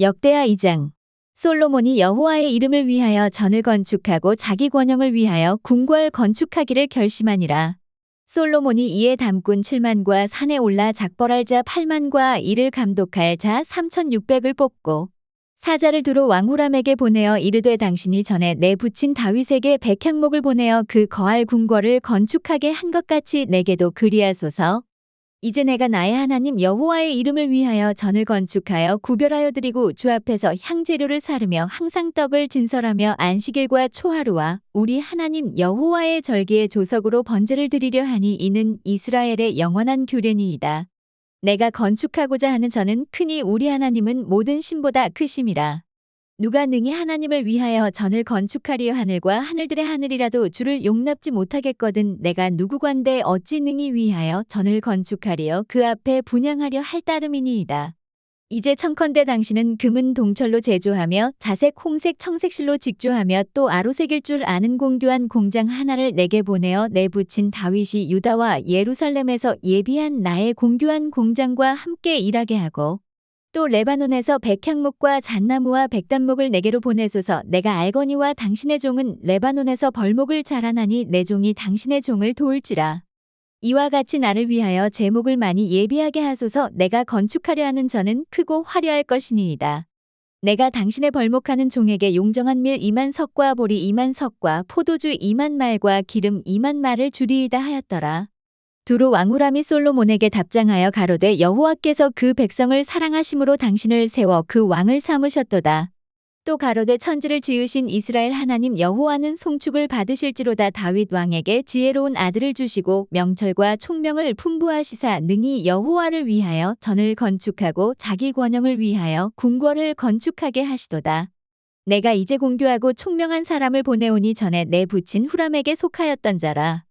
역대하 2장 솔로몬이 여호와의 이름을 위하여 전을 건축하고 자기 권영을 위하여 궁궐 건축하기를 결심하니라. 솔로몬이 이에 담군 7만과 산에 올라 작벌할 자 8만과 이를 감독할 자 3,600을 뽑고 사자를 두루 왕후람에게 보내어 이르되 당신이 전에 내 부친 다윗에게 백향목을 보내어 그 거할 궁궐을 건축하게 한 것 같이 내게도 그리하소서. 이제 내가 나의 하나님 여호와의 이름을 위하여 전을 건축하여 구별하여 드리고 주 앞에서 향재료를 사르며 항상 떡을 진설하며 안식일과 초하루와 우리 하나님 여호와의 절기의 조석으로 번제를 드리려 하니 이는 이스라엘의 영원한 규례니이다. 내가 건축하고자 하는 저는 크니 우리 하나님은 모든 신보다 크심이라. 누가 능히 하나님을 위하여 전을 건축하리여 하늘과 하늘들의 하늘이라도 주를 용납지 못하겠거든 내가 누구관데 어찌 능히 위하여 전을 건축하리여 그 앞에 분양하려 할 따름이니이다. 이제 청컨대 당신은 금은 동철로 제조하며 자색 홍색 청색실로 직조하며 또 아로색일 줄 아는 공교한 공장 하나를 내게 보내어 내 부친 다윗이 유다와 예루살렘에서 예비한 나의 공교한 공장과 함께 일하게 하고 또 레바논에서 백향목과 잣나무와 백단목을 내게로 보내소서 내가 알거니와 당신의 종은 레바논에서 벌목을 자라나니 내 종이 당신의 종을 도울지라. 이와 같이 나를 위하여 제목을 많이 예비하게 하소서 내가 건축하려 하는 저는 크고 화려할 것이니이다. 내가 당신의 벌목하는 종에게 용정한 밀 2만 석과 보리 2만 석과 포도주 2만 말과 기름 2만 말을 주리이다 하였더라. 두로 왕후람이 솔로몬에게 답장하여 가로되 여호와께서 그 백성을 사랑하심으로 당신을 세워 그 왕을 삼으셨도다. 또 가로되 천지를 지으신 이스라엘 하나님 여호와는 송축을 받으실지로다 다윗 왕에게 지혜로운 아들을 주시고 명철과 총명을 풍부하시사 능히 여호와를 위하여 전을 건축하고 자기 권영을 위하여 궁궐을 건축하게 하시도다. 내가 이제 공교하고 총명한 사람을 보내오니 전에 내 부친 후람에게 속하였던 자라.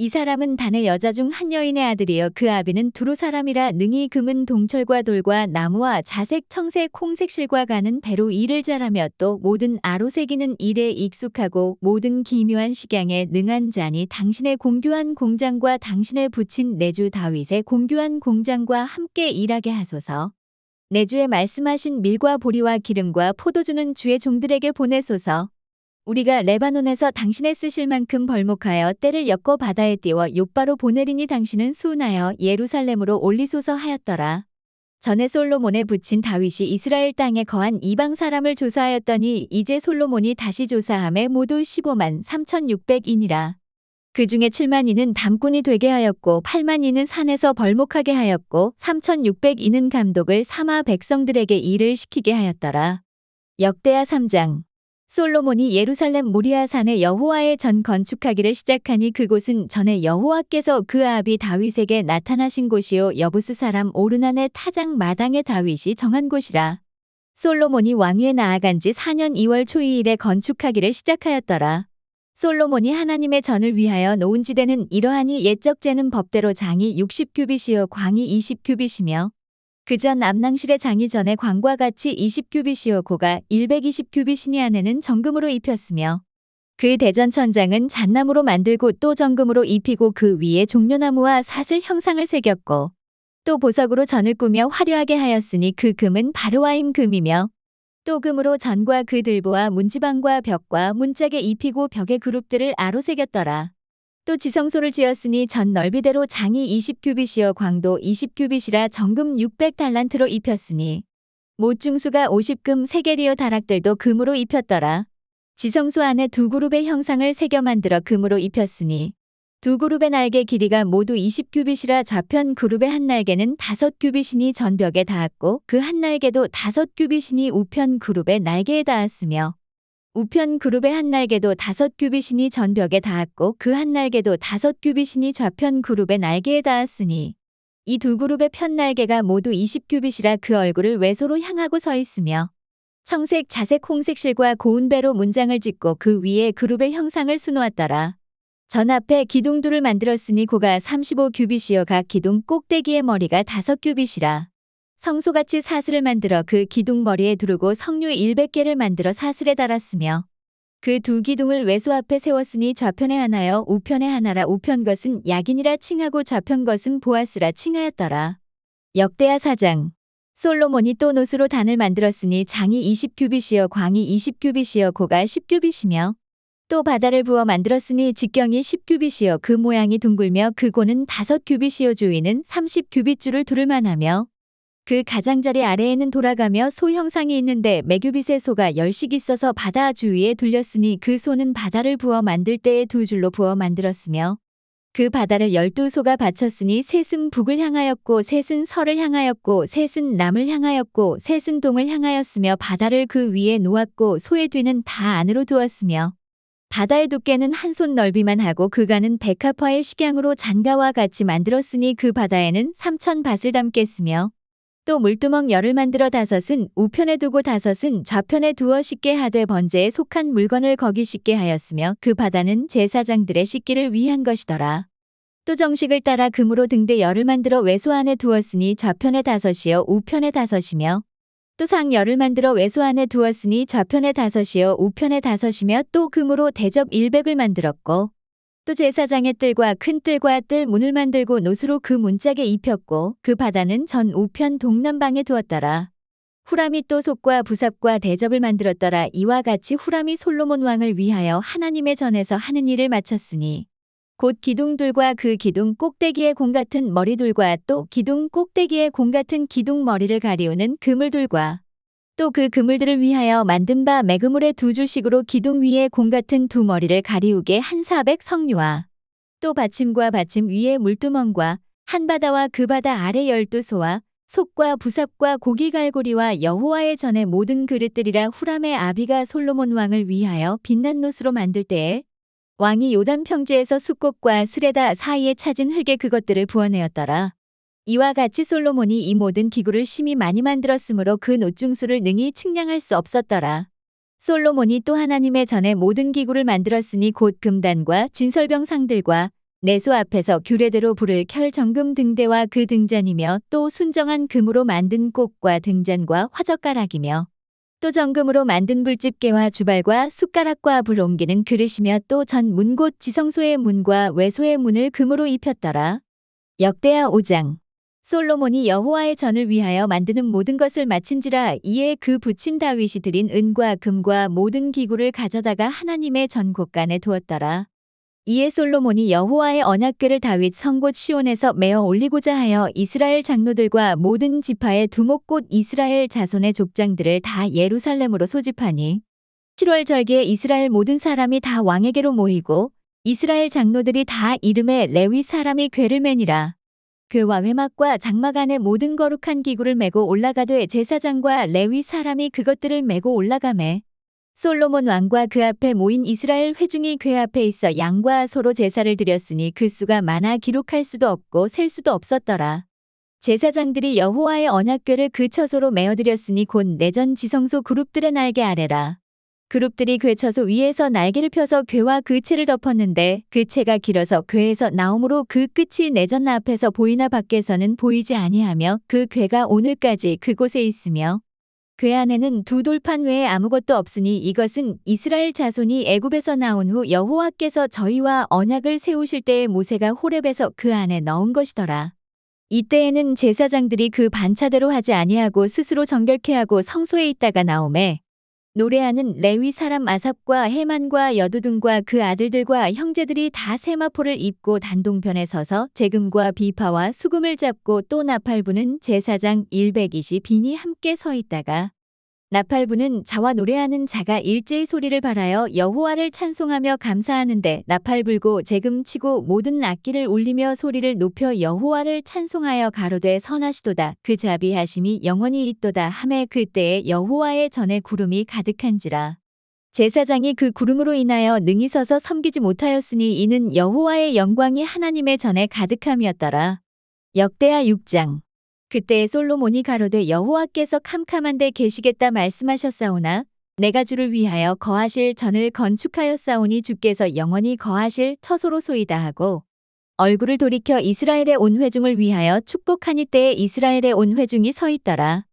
이 사람은 단의 여자 중 한 여인의 아들이여 그 아비는 두루 사람이라 능히 금은 동철과 돌과 나무와 자색 청색 홍색 실과 가는 배로 일을 잘하며 또 모든 아로새기는 일에 익숙하고 모든 기묘한 식양에 능한 자니 당신의 공교한 공장과 당신의 부친 내주 다윗의 공교한 공장과 함께 일하게 하소서. 내주에 말씀하신 밀과 보리와 기름과 포도주는 주의 종들에게 보내소서. 우리가 레바논에서 당신의 쓰실 만큼 벌목하여 때를 엮어 바다에 띄워 욕바로 보내리니 당신은 수운하여 예루살렘으로 올리소서 하였더라. 전에 솔로몬의 부친 다윗이 이스라엘 땅에 거한 이방 사람을 조사하였더니 이제 솔로몬이 다시 조사함에 모두 15만 3,600인이라. 그 중에 7만인은 담꾼이 되게 하였고 8만인은 산에서 벌목하게 하였고 3,600인은 감독을 삼아 백성들에게 일을 시키게 하였더라. 역대하 3장 솔로몬이 예루살렘 모리아산에 여호와의 전 건축하기를 시작하니 그곳은 전에 여호와께서 그 아비 다윗에게 나타나신 곳이요 여부스 사람 오르난의 타작 마당에 다윗이 정한 곳이라. 솔로몬이 왕위에 나아간 지 4년 2월 초이일에 건축하기를 시작하였더라. 솔로몬이 하나님의 전을 위하여 놓은 지대는 이러하니 옛적 재는 법대로 장이 60규빗이요 광이 20규빗이며 그전 암낭실의 장이 전에 광과 같이 20규빗이요 고가 120규빗이니 안에는 정금으로 입혔으며 그 대전 천장은 잣나무로 만들고 또 정금으로 입히고 그 위에 종려나무와 사슬 형상을 새겼고 또 보석으로 전을 꾸며 화려하게 하였으니 그 금은 바르와임 금이며 또 금으로 전과 그 들보와 문지방과 벽과 문짝에 입히고 벽의 그룹들을 아로 새겼더라. 또 지성소를 지었으니 전 넓이대로 장이 20규빗이여 광도 20규빗이라 정금 600달란트로 입혔으니 못중수가 50금 세겔이여 다락들도 금으로 입혔더라. 지성소 안에 두 그룹의 형상을 새겨 만들어 금으로 입혔으니 두 그룹의 날개 길이가 모두 20규빗이라 좌편 그룹의 한 날개는 다섯 규빗이니 전벽에 닿았고 그 한 날개도 다섯 규빗이니 우편 그룹의 날개에 닿았으며 우편 그룹의 한 날개도 다섯 규빗이니 전벽에 닿았고 그 한 날개도 다섯 규빗이니 좌편 그룹의 날개에 닿았으니 이 두 그룹의 편 날개가 모두 20규빗이라 그 얼굴을 외소로 향하고 서 있으며 청색 자색 홍색 실과 고운 배로 문장을 짓고 그 위에 그룹의 형상을 수놓았더라. 전 앞에 기둥들을 만들었으니 고가 35규빗이여 각 기둥 꼭대기의 머리가 다섯 규빗이라. 성소같이 사슬을 만들어 그 기둥 머리에 두르고 석류 100개를 만들어 사슬에 달았으며 그 두 기둥을 외소 앞에 세웠으니 좌편에 하나여 우편에 하나라 우편 것은 야긴이라 칭하고 좌편 것은 보아스라 칭하였더라. 역대하 사장 솔로몬이 또 노수로 단을 만들었으니 장이 20규빗이요 광이 20규빗이요 고가 10규빗이며 또 바다를 부어 만들었으니 직경이 10규빗이요 그 모양이 둥글며 그 고는 5규빗이요 주위는 30규빗줄을 두를 만하며 그 가장자리 아래에는 돌아가며 소 형상이 있는데 매규빗의 소가 열씩 있어서 바다 주위에 둘렸으니 그 소는 바다를 부어 만들 때에 두 줄로 부어 만들었으며 그 바다를 열두 소가 바쳤으니 셋은 북을 향하였고 셋은 설을 향하였고 셋은 남을 향하였고 셋은 동을 향하였으며 바다를 그 위에 놓았고 소의 뒤는 다 안으로 두었으며 바다의 두께는 한 손 넓이만 하고 그가는 백합화의 식양으로 잔가와 같이 만들었으니 그 바다에는 삼천 밭을 담겠으며 또 물두멍 열을 만들어 다섯은 우편에 두고 다섯은 좌편에 두어 씻게 하되 번제에 속한 물건을 거기 씻게 하였으며 그 바다는 제사장들의 씻기를 위한 것이더라. 또 정식을 따라 금으로 등대 열을 만들어 외소 안에 두었으니 좌편에 다섯이요 우편에 다섯이며 또 상 열을 만들어 외소 안에 두었으니 좌편에 다섯이요 우편에 다섯이며 또 금으로 대접 일백을 만들었고 또 제사장의 뜰과 큰 뜰과 뜰 문을 만들고 노수로 그 문짝에 입혔고 그 바다는 전 우편 동남방에 두었더라. 후람이 또 속과 부삽과 대접을 만들었더라. 이와 같이 후람이 솔로몬 왕을 위하여 하나님의 전에서 하는 일을 마쳤으니 곧 기둥들과 그 기둥 꼭대기의 공 같은 머리둘과 또 기둥 꼭대기의 공 같은 기둥 머리를 가리우는 그물들과 또 그 그물들을 위하여 만든 바 매그물의 두 줄씩으로 기둥 위에 공 같은 두 머리를 가리우게 한 사백 성류와 또 받침과 받침 위에 물두멍과 한 바다와 그 바다 아래 열두 소와 속과 부삽과 고기 갈고리와 여호와의 전에 모든 그릇들이라 후람의 아비가 솔로몬 왕을 위하여 빛난 노스로 만들 때에 왕이 요단 평지에서 숫꽃과 스레다 사이에 찾은 흙에 그것들을 부어내었더라. 이와 같이 솔로몬이 이 모든 기구를 심히 많이 만들었으므로 그 노중수를 능히 측량할 수 없었더라. 솔로몬이 또 하나님의 전에 모든 기구를 만들었으니 곧 금단과 진설병 상들과 내소 앞에서 규례대로 불을 켤 정금 등대와 그 등잔이며 또 순정한 금으로 만든 꽃과 등잔과 화젓가락이며 또 정금으로 만든 불집게와 주발과 숟가락과 불 옮기는 그릇이며 또 전 문곳 지성소의 문과 외소의 문을 금으로 입혔더라. 역대하 5장 솔로몬이 여호와의 전을 위하여 만드는 모든 것을 마친지라 이에 그 붙인 다윗이 드린 은과 금과 모든 기구를 가져다가 하나님의 전 곳간에 두었더라. 이에 솔로몬이 여호와의 언약궤를 다윗 성곳 시온에서 메어 올리고자 하여 이스라엘 장로들과 모든 지파의 두목꽃 이스라엘 자손의 족장들을 다 예루살렘으로 소집하니 7월 절기에 이스라엘 모든 사람이 다 왕에게로 모이고 이스라엘 장로들이 다 이름에 레위 사람이 궤를 매니라. 궤와 회막과 장막 안에 모든 거룩한 기구를 메고 올라가되 제사장과 레위 사람이 그것들을 메고 올라가매 솔로몬 왕과 그 앞에 모인 이스라엘 회중이 궤 앞에 있어 양과 소로 제사를 드렸으니 그 수가 많아 기록할 수도 없고 셀 수도 없었더라. 제사장들이 여호와의 언약궤를 그 처소로 메어드렸으니 곧 내전 지성소 그룹들의 날개 아래라. 그룹들이 궤 처소 위에서 날개를 펴서 궤와 그 채를 덮었는데 그 채가 길어서 궤에서 나옴으로 그 끝이 내전 앞에서 보이나 밖에서는 보이지 아니하며 그 궤가 오늘까지 그곳에 있으며 궤 안에는 두 돌판 외에 아무것도 없으니 이것은 이스라엘 자손이 애굽에서 나온 후 여호와께서 저희와 언약을 세우실 때에 모세가 호렙에서 그 안에 넣은 것이더라. 이때에는 제사장들이 그 반차대로 하지 아니하고 스스로 정결케 하고 성소에 있다가 나오매 노래하는 레위 사람 아삽과 해만과 여두둔과 그 아들들과 형제들이 다 세마포를 입고 단동편에 서서 재금과 비파와 수금을 잡고 또 나팔부는 제사장 120 빈이 함께 서 있다가 나팔부는 자와 노래하는 자가 일제히 소리를 발하여 여호와를 찬송하며 감사하는데 나팔 불고 재금 치고 모든 악기를 울리며 소리를 높여 여호와를 찬송하여 가로되 선하시도다. 그 자비하심이 영원히 있도다 함에 그때에 여호와의 전에 구름이 가득한지라. 제사장이 그 구름으로 인하여 능히 서서 섬기지 못하였으니 이는 여호와의 영광이 하나님의 전에 가득함이었더라. 역대하 6장 그때 솔로몬이 가로되 여호와께서 캄캄한데 계시겠다 말씀하셨사오나 내가 주를 위하여 거하실 전을 건축하였사오니 주께서 영원히 거하실 처소로소이다 하고 얼굴을 돌이켜 이스라엘의 온 회중을 위하여 축복하니 때에 이스라엘의 온 회중이 서 있더라.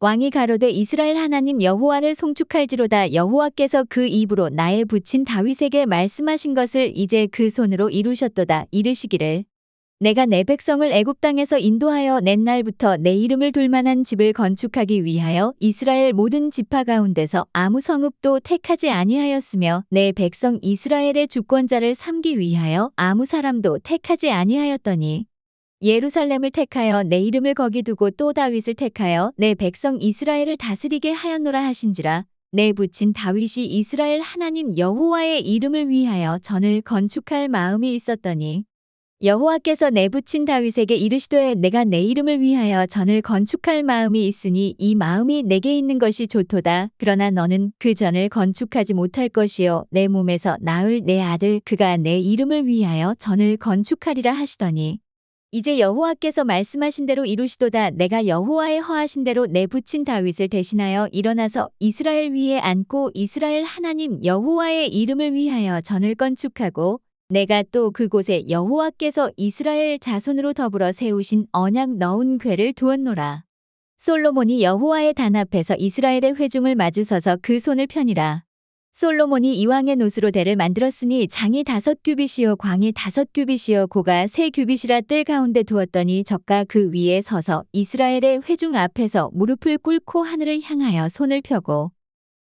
왕이 가로되 이스라엘 하나님 여호와를 송축할지로다 여호와께서 그 입으로 나의 붙인 다윗에게 말씀하신 것을 이제 그 손으로 이루셨도다 이르시기를 내가 내 백성을 애굽 땅에서 인도하여 낸 날부터 내 이름을 둘 만한 집을 건축하기 위하여 이스라엘 모든 지파 가운데서 아무 성읍도 택하지 아니하였으며 내 백성 이스라엘의 주권자를 삼기 위하여 아무 사람도 택하지 아니하였더니 예루살렘을 택하여 내 이름을 거기 두고 또 다윗을 택하여 내 백성 이스라엘을 다스리게 하였노라 하신지라 내 붙인 다윗이 이스라엘 하나님 여호와의 이름을 위하여 전을 건축할 마음이 있었더니 여호와께서 내 붙인 다윗에게 이르시되 내가 내 이름을 위하여 전을 건축할 마음이 있으니 이 마음이 내게 있는 것이 좋도다. 그러나 너는 그 전을 건축하지 못할 것이요 내 몸에서 낳을 내 아들 그가 내 이름을 위하여 전을 건축하리라 하시더니 이제 여호와께서 말씀하신 대로 이루시도다 내가 여호와의 허하신 대로 내 붙인 다윗을 대신하여 일어나서 이스라엘 위에 앉고 이스라엘 하나님 여호와의 이름을 위하여 전을 건축하고 내가 또 그곳에 여호와께서 이스라엘 자손으로 더불어 세우신 언약 넣은 궤를 두었노라. 솔로몬이 여호와의 단 앞에서 이스라엘의 회중을 마주서서 그 손을 펴니라. 솔로몬이 이왕의 노스로 대를 만들었으니 장이 다섯 규빗이요 광이 다섯 규빗이요 고가 세 규빗이라 뜰 가운데 두었더니 적가 그 위에 서서 이스라엘의 회중 앞에서 무릎을 꿇고 하늘을 향하여 손을 펴고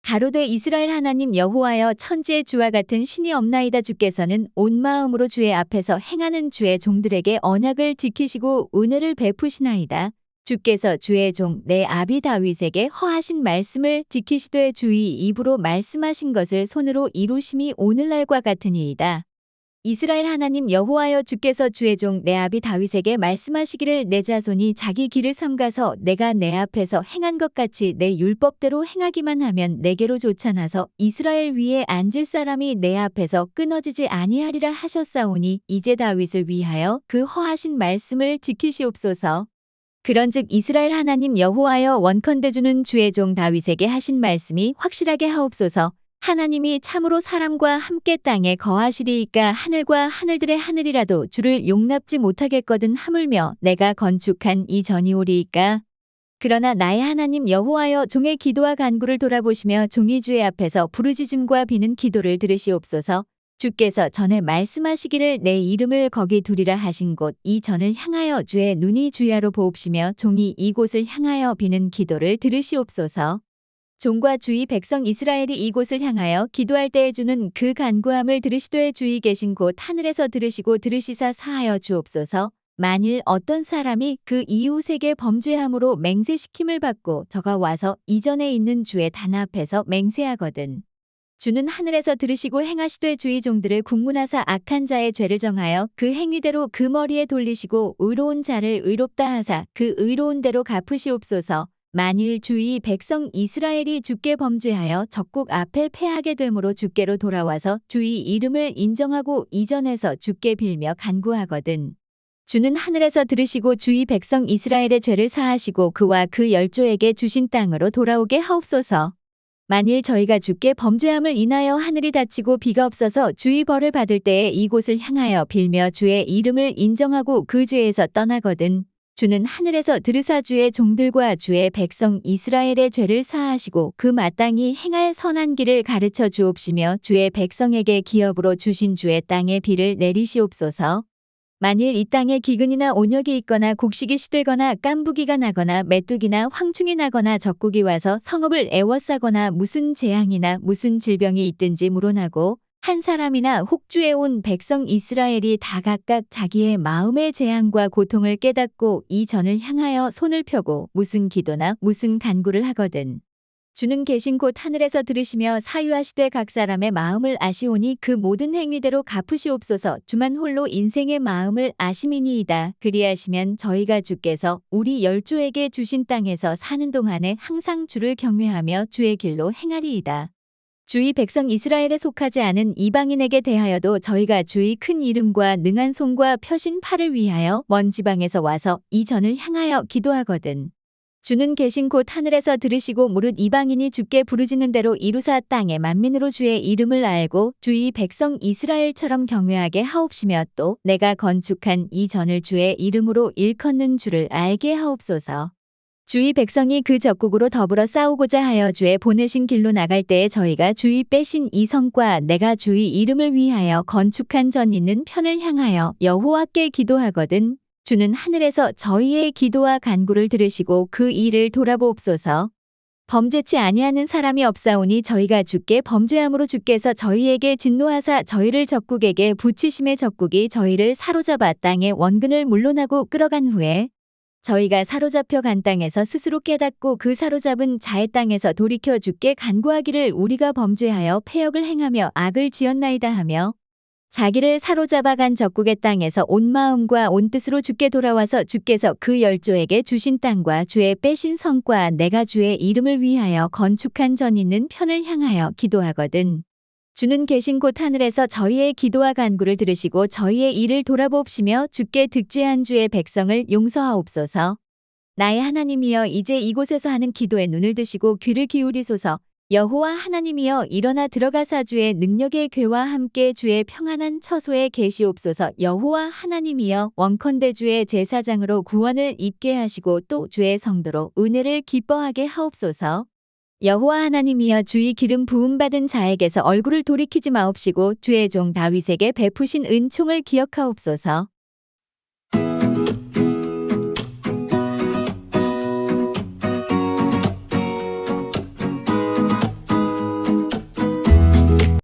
가로되 이스라엘 하나님 여호와여 천지의 주와 같은 신이 없나이다 주께서는 온 마음으로 주의 앞에서 행하는 주의 종들에게 언약을 지키시고 은혜를 베푸시나이다. 주께서 주의 종 내 아비 다윗에게 허하신 말씀을 지키시되 주의 입으로 말씀하신 것을 손으로 이루심이 오늘날과 같으니이다. 이스라엘 하나님 여호와여 주께서 주의 종 내 아비 다윗에게 말씀하시기를 내 자손이 자기 길을 삼가서 내가 내 앞에서 행한 것 같이 내 율법대로 행하기만 하면 내게로 쫓아나서 이스라엘 위에 앉을 사람이 내 앞에서 끊어지지 아니하리라 하셨사오니 이제 다윗을 위하여 그 허하신 말씀을 지키시옵소서. 그런즉 이스라엘 하나님 여호와여 원컨대 주는 주의 종 다윗에게 하신 말씀이 확실하게 하옵소서. 하나님이 참으로 사람과 함께 땅에 거하시리이까 하늘과 하늘들의 하늘이라도 주를 용납지 못하겠거든 하물며 내가 건축한 이 전이 오리이까? 그러나 나의 하나님 여호와여 종의 기도와 간구를 돌아보시며 종이 주의 앞에서 부르짖음과 비는 기도를 들으시옵소서. 주께서 전에 말씀하시기를 내 이름을 거기 두리라 하신 곳 이 전을 향하여 주의 눈이 주야로 보옵시며 종이 이곳을 향하여 비는 기도를 들으시옵소서 종과 주의 백성 이스라엘이 이곳을 향하여 기도할 때에 주는 그 간구함을 들으시되 주의 계신 곳 하늘에서 들으시고 들으시사 사하여 주옵소서. 만일 어떤 사람이 그 이웃에게 범죄함으로 맹세시킴을 받고 저가 와서 이전에 있는 주의 단 앞에서 맹세하거든. 주는 하늘에서 들으시고 행하시되 주의 종들을 국문하사 악한 자의 죄를 정하여 그 행위대로 그 머리에 돌리시고 의로운 자를 의롭다 하사 그 의로운 대로 갚으시옵소서. 만일 주의 백성 이스라엘이 주께 범죄하여 적국 앞에 패하게 되므로 주께로 돌아와서 주의 이름을 인정하고 이전에서 주께 빌며 간구하거든. 주는 하늘에서 들으시고 주의 백성 이스라엘의 죄를 사하시고 그와 그 열조에게 주신 땅으로 돌아오게 하옵소서. 만일 저희가 주께 범죄함을 인하여 하늘이 닫히고 비가 없어서 주의 벌을 받을 때에 이곳을 향하여 빌며 주의 이름을 인정하고 그 죄에서 떠나거든. 주는 하늘에서 들으사 주의 종들과 주의 백성 이스라엘의 죄를 사하시고 그 마땅히 행할 선한 길을 가르쳐 주옵시며 주의 백성에게 기업으로 주신 주의 땅에 비를 내리시옵소서. 만일 이 땅에 기근이나 온역이 있거나 곡식이 시들거나 깐부기가 나거나 메뚜기나 황충이 나거나 적국이 와서 성읍을 애워싸거나 무슨 재앙이나 무슨 질병이 있든지 물어나고 한 사람이나 혹주에 온 백성 이스라엘이 다 각각 자기의 마음의 재앙과 고통을 깨닫고 이 전을 향하여 손을 펴고 무슨 기도나 무슨 간구를 하거든. 주는 계신 곳 하늘에서 들으시며 사유하시되 각 사람의 마음을 아시오니 그 모든 행위대로 갚으시옵소서 주만 홀로 인생의 마음을 아심이니이다. 그리하시면 저희가 주께서 우리 열조에게 주신 땅에서 사는 동안에 항상 주를 경외하며 주의 길로 행하리이다. 주의 백성 이스라엘에 속하지 않은 이방인에게 대하여도 저희가 주의 큰 이름과 능한 손과 펴신 팔을 위하여 먼 지방에서 와서 이 전을 향하여 기도하거든. 주는 계신 곳 하늘에서 들으시고 무릇 이방인이 주께 부르짖는 대로 이루사 땅의 만민으로 주의 이름을 알고 주의 백성 이스라엘처럼 경외하게 하옵시며 또 내가 건축한 이 전을 주의 이름으로 일컫는 주를 알게 하옵소서. 주의 백성이 그 적국으로 더불어 싸우고자 하여 주의 보내신 길로 나갈 때에 저희가 주의 빼신 이 성과 내가 주의 이름을 위하여 건축한 전 있는 편을 향하여 여호와께 기도하거든 주는 하늘에서 저희의 기도와 간구를 들으시고 그 일을 돌아보옵소서. 범죄치 아니하는 사람이 없사오니 저희가 주께 범죄함으로 주께서 저희에게 진노하사 저희를 적국에게 붙이심의 적국이 저희를 사로잡아 땅의 원근을 물론하고 끌어간 후에 저희가 사로잡혀 간 땅에서 스스로 깨닫고 그 사로잡은 자의 땅에서 돌이켜 주께 간구하기를 우리가 범죄하여 폐역을 행하며 악을 지었나이다 하며 자기를 사로잡아 간 적국의 땅에서 온 마음과 온 뜻으로 주께 돌아와서 주께서 그 열조에게 주신 땅과 주의 빼신 성과 내가 주의 이름을 위하여 건축한 전 있는 편을 향하여 기도하거든. 주는 계신 곳 하늘에서 저희의 기도와 간구를 들으시고 저희의 일을 돌아봅시며 주께 득죄한 주의 백성을 용서하옵소서. 나의 하나님이여 이제 이곳에서 하는 기도에 눈을 드시고 귀를 기울이소서. 여호와 하나님이여 일어나 들어가사 주의 능력의 괴와 함께 주의 평안한 처소에 계시옵소서. 여호와 하나님이여 원컨대 주의 제사장으로 구원을 입게 하시고 또 주의 성도로 은혜를 기뻐하게 하옵소서. 여호와 하나님이여 주의 기름 부음 받은 자에게서 얼굴을 돌이키지 마옵시고 주의 종 다윗에게 베푸신 은총을 기억하옵소서.